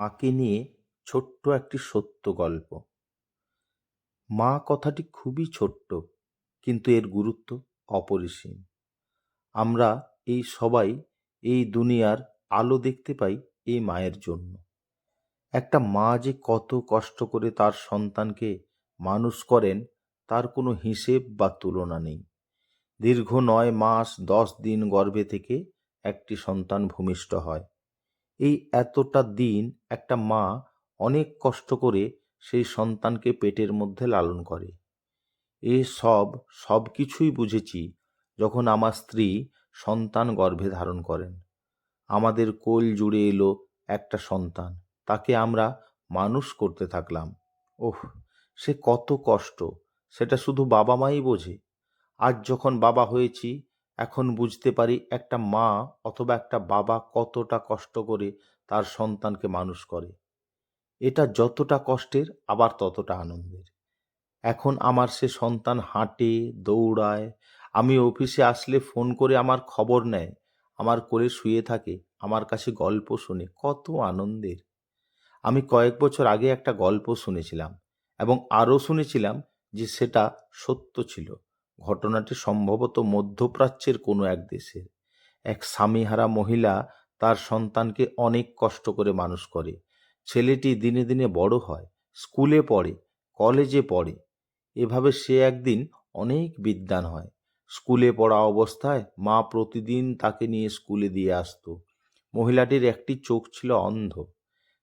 মাকে নিয়ে ছোট্ট একটি সত্য গল্প। মা কথাটি খুবই ছোট্ট, কিন্তু এর গুরুত্ব অপরিসীম। আমরা এই সবাই এই দুনিয়ার আলো দেখতে পাই এই মায়ের জন্য। একটা মা যে কত কষ্ট করে তার সন্তানকে মানুষ করেন, তার কোনো হিসেব বা তুলনা নেই। দীর্ঘ নয় মাস দশ দিন গর্ভে থেকে একটি সন্তান ভূমিষ্ঠ হয়। এই এতটা দিন একটা মা অনেক কষ্ট করে সেই সন্তানকে পেটের মধ্যে লালন করে। এ সব সব কিছুই বুঝেছি যখন আমার স্ত্রী সন্তান গর্ভে ধারণ করেন। আমাদের কোল জুড়ে এলো একটা সন্তান, তাকে আমরা মানুষ করতে থাকলাম। ওহ, সে কত কষ্ট, সেটা শুধু বাবা মাই বোঝে। আজ যখন বাবা হয়েছি এখন বুঝতে পারি একটা মা অথবা একটা বাবা কতটা কষ্ট করে তার সন্তানকে মানুষ করে। এটা যতটা কষ্টের, আবার ততটা আনন্দের। এখন আমার সে সন্তান হাঁটে, দৌড়ায়, আমি অফিসে আসলে ফোন করে আমার খবর নেয়, আমার করে শুয়ে থাকে, আমার কাছে গল্প শুনে, কত আনন্দের। আমি কয়েক বছর আগে একটা গল্প শুনেছিলাম এবং আরও শুনেছিলাম যে সেটা সত্য ছিল। ঘটনাটি সম্ভবত মধ্যপ্রাচ্যের কোনো এক দেশের এক স্বামীহারা মহিলা তার সন্তানকে অনেক কষ্ট করে মানুষ করে। ছেলেটি দিনে দিনে বড় হয়, স্কুলে পড়ে, কলেজে পড়ে। এভাবে সে একদিন অনেক বিদ্যান হয়। স্কুলে পড়া অবস্থায় মা প্রতিদিন তাকে নিয়ে স্কুলে দিয়ে আসতো। মহিলাটির একটি চোখ ছিল অন্ধ,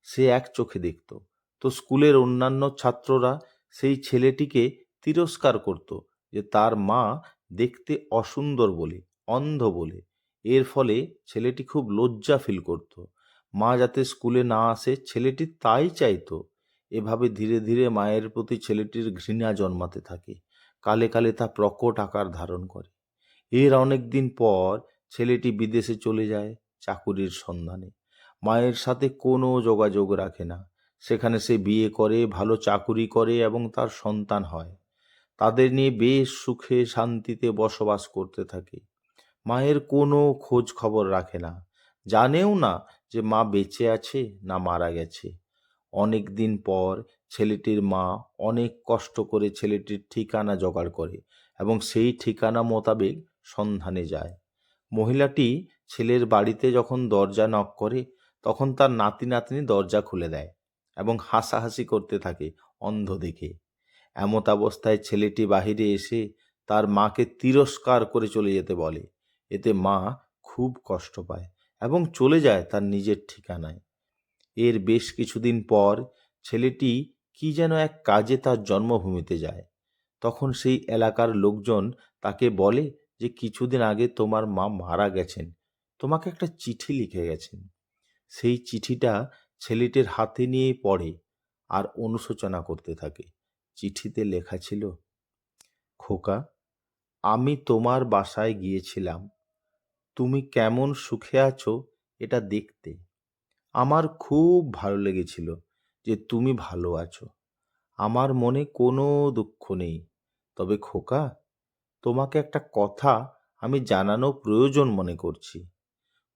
সে এক চোখে দেখত। তো স্কুলের অন্যান্য ছাত্ররা সেই ছেলেটিকে তিরস্কার করত যে তার মা দেখতে অসুন্দর বলে, অন্ধ বলে। এর ফলে ছেলেটি খুব লজ্জা ফিল করত। মা যাতে স্কুলে না আসে, ছেলেটি তাই চাইতো। এভাবে ধীরে ধীরে মায়ের প্রতি ছেলেটির ঘৃণা জন্মাতে থাকে। কালে কালে তা প্রকট আকার ধারণ করে। এর অনেক দিন পর ছেলেটি বিদেশে চলে যায় চাকুরির সন্ধানে। মায়ের সাথে কোনো যোগাযোগ রাখে না। সেখানে সে বিয়ে করে, ভালো চাকুরি করে এবং তার সন্তান হয়। তাদের নিয়ে বেশ সুখে শান্তিতে বসবাস করতে থাকে। মায়ের কোনো খোঁজ খবর রাখে না। জানেও না যে মা বেঁচে আছে না মারা গেছে। অনেক দিন পর ছেলেটির মা অনেক কষ্ট করে ছেলেটির ঠিকানা জোগাড় করে এবং সেই ঠিকানা মোতাবেক সন্ধানে যায়। মহিলাটি ছেলের বাড়িতে যখন দরজা নক করে, তখন তার নাতি নাতনি দরজা খুলে দেয় এবং হাসাহাসি করতে থাকে অন্ধ দেখে এমত অবস্থায় ছেলেটি বাহিরে এসে তার মাকে তিরস্কার করে চলে যেতে বলে। এতে মা খুব কষ্ট পায় এবং চলে যায় তার নিজের ঠিকানায়। এর বেশ কিছুদিন পর ছেলেটি কি যেন এক কাজে তার জন্মভূমিতে যায়। তখন সেই এলাকার লোকজন তাকে বলে যে, কিছুদিন আগে তোমার মা মারা গেছেন। তোমাকে একটা চিঠি লিখে গেছেন। সেই চিঠিটা ছেলেটির হাতে নিয়ে পড়ে আর অনুশোচনা করতে থাকে। চিঠিতে লেখা ছিল, খোকা, আমি তোমার বাসায় গিয়েছিলাম। তুমি কেমন সুখে আছো এটা দেখতে। আমার খুব ভালো লেগেছিল যে তুমি ভালো আছো। আমার মনে কোনো দুঃখ নেই। তবে খোকা, তোমাকে একটা কথা আমি জানানো প্রয়োজন মনে করছি।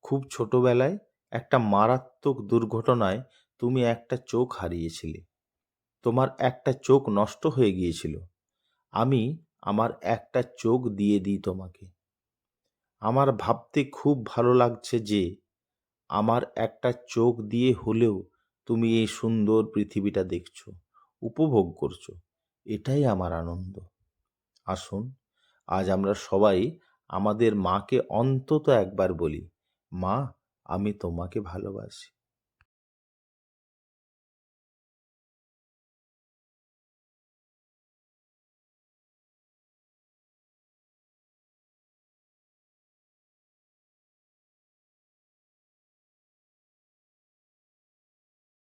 খুব ছোটবেলায় একটা মারাত্মক দুর্ঘটনায় তুমি একটা চোখ হারিয়েছিলে। তোমার একটা চোখ নষ্ট হয়ে গিয়েছিল। আমি আমার একটা চোখ দিয়ে দিই তোমাকে। আমার ভাবতে খুব ভালো লাগছে যে, আমার একটা চোখ দিয়ে হলেও তুমি এই সুন্দর পৃথিবীটা দেখছ, উপভোগ করছ। এটাই আমার আনন্দ। আসুন, আজ আমরা সবাই আমাদের মাকে অন্তত একবার বলি, মা, আমি তোমাকে ভালোবাসি।